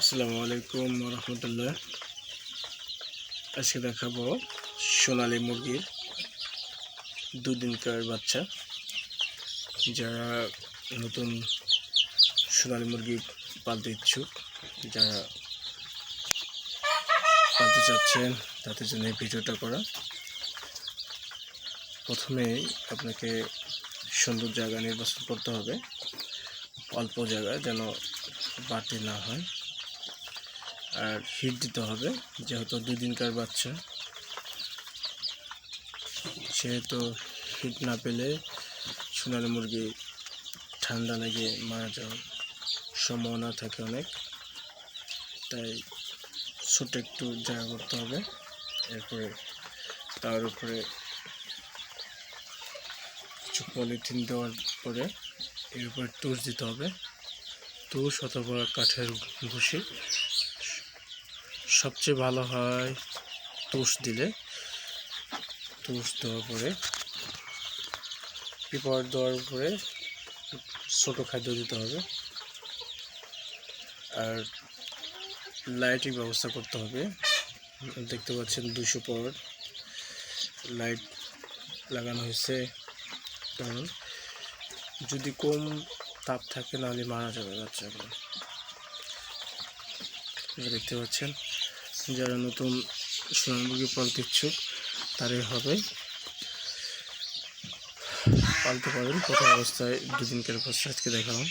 আসসালামু আলাইকুম রহমতুল্লাহ আজকে দেখাবো সোনালী মুরগির দুদিনকার বাচ্চা। যারা নতুন সোনালী মুরগি পালতে ইচ্ছুক, যারা পালতে চাচ্ছেন, তাদের জন্য এই ভিডিওটা করা। প্রথমেই আপনাকে সুন্দর জায়গা নির্বাচন করতে হবে, অল্প জায়গা যেন বাটি না হয়। আর হিট দিতে হবে, যেহেতু দুই দিনকার বাচ্চা। সেহেতু হিট না পেলে সোনালী মুরগি ঠান্ডা লেগে মারা যাওয়ার সম্ভাবনা থাকে অনেক। তাই ছোট একটু জায়গা করতে হবে। এরপরে তার উপরে কিছু পলিথিন দেওয়ার পরে এর উপরে দিতে হবে। তুষ অথবা কাঠের ভুসি। সবচেয়ে ভালো হয় তুষ দিলে। তুষ দেওয়ার পরে, পিপার দেওয়ার পরে ছোটো খাদ্য দিতে হবে। আর লাইটের ব্যবস্থা করতে হবে। দেখতে পাচ্ছেন দুশো পর লাইট লাগানো হয়েছে। কারণ যদি কম তাপ থাকে, নাহলে মারা যাবে বাচ্চাগুলো। দেখতে পাচ্ছেন। যারা নতুন সোনার পালতে ইচ্ছুক তারই হবে। পালতে পারেন প্রথম অবস্থায় দুদিনকার পর আজকে দেখালাম।